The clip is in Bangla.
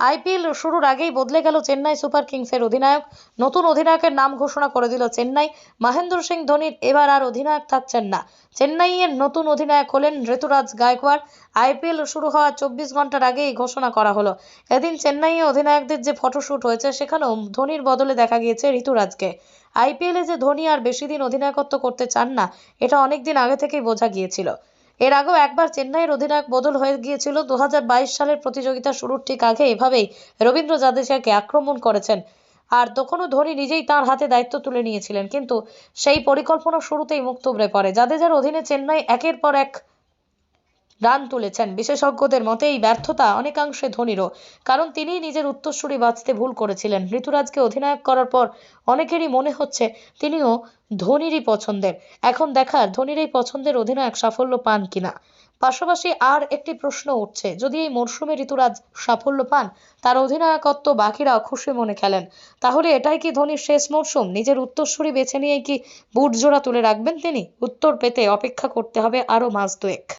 আইপিএল শুরুর আগেই বদলে গেল চেন্নাই সুপার কিংসের অধিনায়ক। নতুন অধিনায়কের নাম ঘোষণা করে দিল চেন্নাই। মহেন্দ্র সিং ধোনির এবার আর অধিনায়ক থাকছেন না। চেন্নাইয়ের নতুন অধিনায়ক হলেন ঋতুরাজ গায়কোয়াড় আইপিএল শুরু হওয়ার চব্বিশ ঘণ্টার আগেই ঘোষণা করা হলো। এদিন চেন্নাইয়ে অধিনায়কদের যে ফটোশ্যুট হয়েছে, সেখানেও ধোনির বদলে দেখা গিয়েছে ঋতুরাজকে। আইপিএলে যে ধোনি আর বেশি দিন অধিনায়কত্ব করতে চান না, এটা অনেক দিন আগে থেকেই বোঝা গিয়েছিল। এর আগেও একবার চেন্নাইয়ের অধিনায়ক বদল হয়ে গিয়েছিল। দু হাজার বাইশ সালের প্রতিযোগিতা শুরুর ঠিক আগে এভাবেই রবীন্দ্র জাদেজাকে আক্রমণ করেছেন। আর তখনও ধোনি নিজেই তার হাতে দায়িত্ব তুলে নিয়েছিলেন। কিন্তু সেই পরিকল্পনা শুরুতেই মুখ থুবড়ে পড়ে। জাদেজার অধীনে চেন্নাই একের পর এক রান তুলেছেন। বিশেষজ্ঞদের মতে, এই ব্যর্থতা অনেকাংশে ধোনিরও, কারণ তিনি নিজের উত্তরসূরি বাঁচতে ভুল করেছিলেন। ঋতুরাজকে অধিনায়ক করার পর অনেকেরই মনে হচ্ছে তিনিও ধোনিরই পছন্দের। এখন দেখার ধোনির এই পছন্দের অধিনায়ক সাফল্য পান কিনা। পাশাপাশি আর একটি প্রশ্ন উঠছে, যদি এই মরশুমে ঋতুরাজ সাফল্য পান, তার অধিনায়কত্ব বাকিরাও খুশি মনে খেলেন। তাহলে এটাই কি ধোনির শেষ মরশুম? নিজের উত্তরসূরি বেছে নিয়ে কি বুট জোড়া তুলে রাখবেন তিনি? উত্তর পেতে অপেক্ষা করতে হবে আরও মাস দুয়েক।